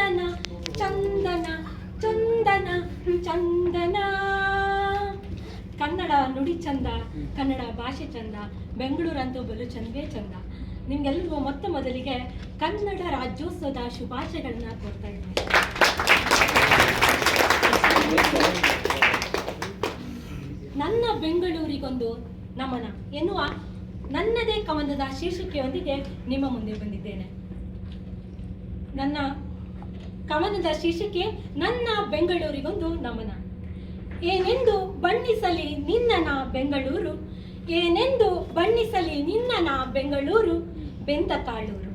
ಚಂದನ ಚಂದನ ಚಂದನ ಚಂದನ. ಕನ್ನಡ ನುಡಿ ಚಂದ, ಕನ್ನಡ ಭಾಷೆ ಚಂದ, ಬೆಂಗಳೂರಂತೂ ಬಲು ಚಂದೇ ಚಂದ. ನಿಮ್ಗೆಲ್ಲರಿಗೂ ಮೊತ್ತ ಮೊದಲಿಗೆ ಕನ್ನಡ ರಾಜ್ಯೋತ್ಸವದ ಶುಭಾಶಯಗಳನ್ನ ಕೊಡ್ತಾ ಇದ್ದೀನಿ. ನನ್ನ ಬೆಂಗಳೂರಿಗೊಂದು ನಮನ ಎನ್ನುವ ನನ್ನದೇ ಕವನದ ಶೀರ್ಷಿಕೆಯೊಂದಿಗೆ ನಿಮ್ಮ ಮುಂದೆ ಬಂದಿದ್ದೇನೆ. ನನ್ನ ಕವನದ ಶೀರ್ಷಿಕೆ, ನನ್ನ ಬೆಂಗಳೂರಿಗೊಂದು ನಮನ. ಏನೆಂದು ಬಣ್ಣಿಸಲಿ ನಿನ್ನನ ಬೆಂಗಳೂರು? ಏನೆಂದು ಬಣ್ಣಿಸಲಿ ನಿನ್ನನ ಬೆಂಗಳೂರು? ಬೆಂದ ಕಾಳೂರು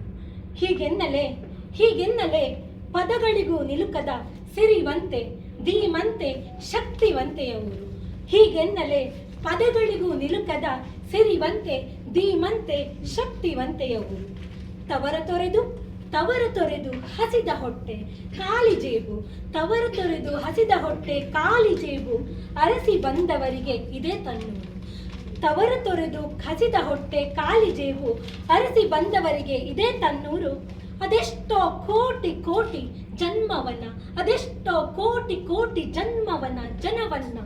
ಹೀಗೆನ್ನಲೆ ಹೀಗೆನ್ನಲೆ ಪದಗಳಿಗೂ ನಿಲುಕದ ಸಿರಿವಂತೆ, ಧೀಮಂತೆ, ಶಕ್ತಿವಂತೆಯ ಊರು. ಹೀಗೆನ್ನಲೆ ಪದಗಳಿಗೂ ನಿಲುಕದ ಸಿರಿವಂತೆ, ಧೀಮಂತೆ, ಶಕ್ತಿವಂತೆಯ ಊರು. ತವರ ತೊರೆದು ತವರ ತೊರೆದು ಹಸಿದ ಹೊಟ್ಟೆ, ಖಾಲಿ ಜೇಬು. ತವರ ತೊರೆದು ಹಸಿದ ಹೊಟ್ಟೆ, ಖಾಲಿ ಜೇಬು. ಅರಸಿ ಬಂದವರಿಗೆ ಇದೇ ತನ್ನೂರು ತವರ ತೊರೆದು ಹಸಿದ ಹೊಟ್ಟೆ, ಖಾಲಿ ಜೇಬು. ಅರಸಿ ಬಂದವರಿಗೆ ಇದೇ ತನ್ನೂರು ಅದೆಷ್ಟೋ ಕೋಟಿ ಕೋಟಿ ಜನ್ಮವನ, ಅದೆಷ್ಟೋ ಕೋಟಿ ಕೋಟಿ ಜನ್ಮವನ, ಜನವನ್ನ,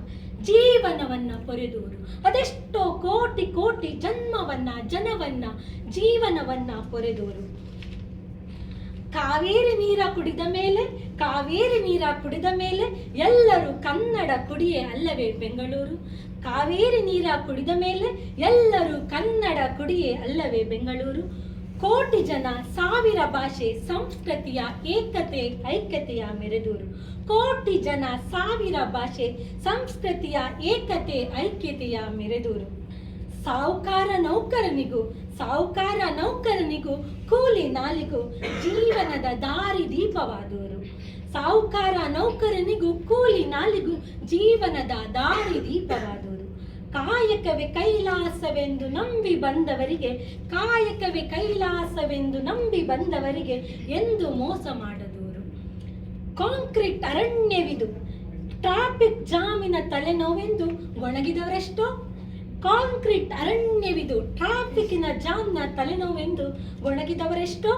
ಜೀವನವನ್ನ ಪೊರೆದೂರು. ಅದೆಷ್ಟೋ ಕೋಟಿ ಕೋಟಿ ಜನ್ಮವನ್ನ, ಜನವನ್ನ, ಜೀವನವನ್ನ ಪೊರೆದೂರು. ಕಾವೇರಿ ನೀರ ಕುಡಿದ ಮೇಲೆ, ಕಾವೇರಿ ನೀರ ಕುಡಿದ ಮೇಲೆ ಎಲ್ಲರೂ ಕನ್ನಡ ಕುಡಿಯೇ ಅಲ್ಲವೇ ಬೆಂಗಳೂರು? ಕಾವೇರಿ ನೀರ ಕುಡಿದ ಮೇಲೆ ಎಲ್ಲರೂ ಕನ್ನಡ ಕುಡಿಯೇ ಅಲ್ಲವೇ ಬೆಂಗಳೂರು? ಕೋಟಿ ಜನ ಸಾವಿರ ಭಾಷೆ ಸಂಸ್ಕೃತಿಯ ಏಕತೆ, ಐಕ್ಯತೆಯ ಮೆರೆದೂರು. ಕೋಟಿ ಜನ ಸಾವಿರ ಭಾಷೆ ಸಂಸ್ಕೃತಿಯ ಏಕತೆ, ಐಕ್ಯತೆಯ ಮೆರೆದೂರು. ಸಾಹುಕಾರ ನೌಕರನಿಗೂ ಸಾವುಕಾರ ನೌಕರನಿಗೂ, ಕೂಲಿ ನಾಲಿಗೂ, ಜೀವನದ ದಾರಿ ದೀಪವಾದವರು ಸಾವುಕಾರ ನೌಕರನಿಗೂ, ಕೂಲಿ ನಾಲಿಗೂ, ಜೀವನದ ದಾರಿ ದೀಪವಾದವರು ಕಾಯಕವೇ ಕೈಲಾಸವೆಂದು ನಂಬಿ ಬಂದವರಿಗೆ, ಕಾಯಕವೇ ಕೈಲಾಸವೆಂದು ನಂಬಿ ಬಂದವರಿಗೆ ಎಂದು ಮೋಸ ಮಾಡದವರು ಕಾಂಕ್ರೀಟ್ ಅರಣ್ಯವಿದು, ಟ್ರಾಫಿಕ್ ಜಾಮಿನ ತಲೆನೋವೆಂದು ಒಣಗಿದವರೆಷ್ಟೋ ಕಾಂಕ್ರೀಟ್ ಅರಣ್ಯವಿದು ಟ್ರಾಫಿಕ್ಕಿನ ಜಾಮ್ನ ತಲೆನೋವೆಂದು ಒಣಗಿದವರೆಷ್ಟೋ?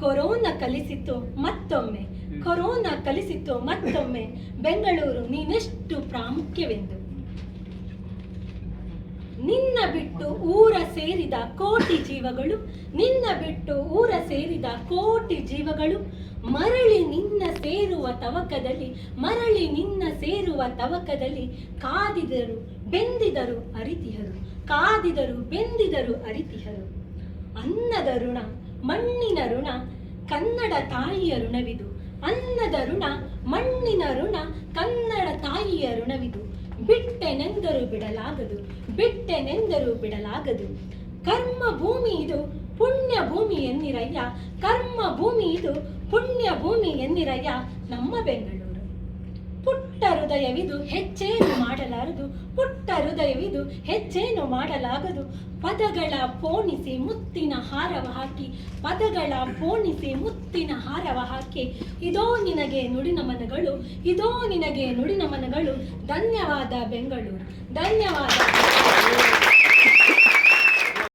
ಕೊರೋನಾ ಕಲಿಸಿತು ಮತ್ತೊಮ್ಮೆ ಕೊರೋನಾ ಕಲಿಸಿತು ಮತ್ತೊಮ್ಮೆ. ಬೆಂಗಳೂರು ನೀನೆಷ್ಟು ಪ್ರಾಮುಖ್ಯವೆಂದು. ನಿನ್ನ ಬಿಟ್ಟು ಊರ ಸೇರಿದ ಕೋಟಿ ಜೀವಗಳು ನಿನ್ನ ಬಿಟ್ಟು ಊರ ಸೇರಿದ ಕೋಟಿ ಜೀವಗಳು ಮರಳಿ ನಿನ್ನ ಸೇರುವ ತವಕದಲ್ಲಿ ಮರಳಿ ನಿನ್ನ ಸೇರುವ ತವಕದಲ್ಲಿ ಕಾದಿದರು ಬೆಂದಿದರು ಅರಿತಿಹರು, ಕಾದಿದರು ಬೆಂದಿದರು ಅರಿತಿಹರು. ಅನ್ನದ ಋಣ, ಮಣ್ಣಿನ ಋಣ, ಕನ್ನಡ ತಾಯಿಯ ಋಣವಿದು. ಅನ್ನದ ಋಣ, ಮಣ್ಣಿನ ಋಣ, ಕನ್ನಡ ತಾಯಿಯ ಋಣವಿದು. ಬಿಟ್ಟೆನೆಂದರೂ ಬಿಡಲಾಗದು ಬಿಟ್ಟೆನೆಂದರೂ ಬಿಡಲಾಗದು. ಕರ್ಮ ಭೂಮಿ ಇದು ಪುಣ್ಯ ಭೂಮಿ ಎನ್ನಿರಯ್ಯ ಕರ್ಮ ಭೂಮಿ ಇದು ಪುಣ್ಯ ಭೂಮಿ ಎನ್ನಿರಯ್ಯ ನಮ್ಮ ಬೆಂಗಳೂರು. ಪುಟ್ಟ ಹೃದಯವಿದು ಹೆಚ್ಚೇನು ಮಾಡಲಾರದು. ಪುಟ್ಟ ಹೃದಯವಿದು ಹೆಚ್ಚೇನು ಮಾಡಲಾಗದು. ಪದಗಳ ಪೋಣಿಸಿ ಮುತ್ತಿನ ಹಾರವ ಹಾಕಿ, ಪದಗಳ ಪೋಣಿಸಿ ಮುತ್ತಿನ ಹಾರವ ಹಾಕಿ. ಇದೋ ನಿನಗೆ ನುಡಿನ ಮನಗಳು, ಇದೋ ನಿನಗೆ ನುಡಿನ ಮನಗಳು. ಧನ್ಯವಾದ ಬೆಂಗಳೂರು, ಧನ್ಯವಾದ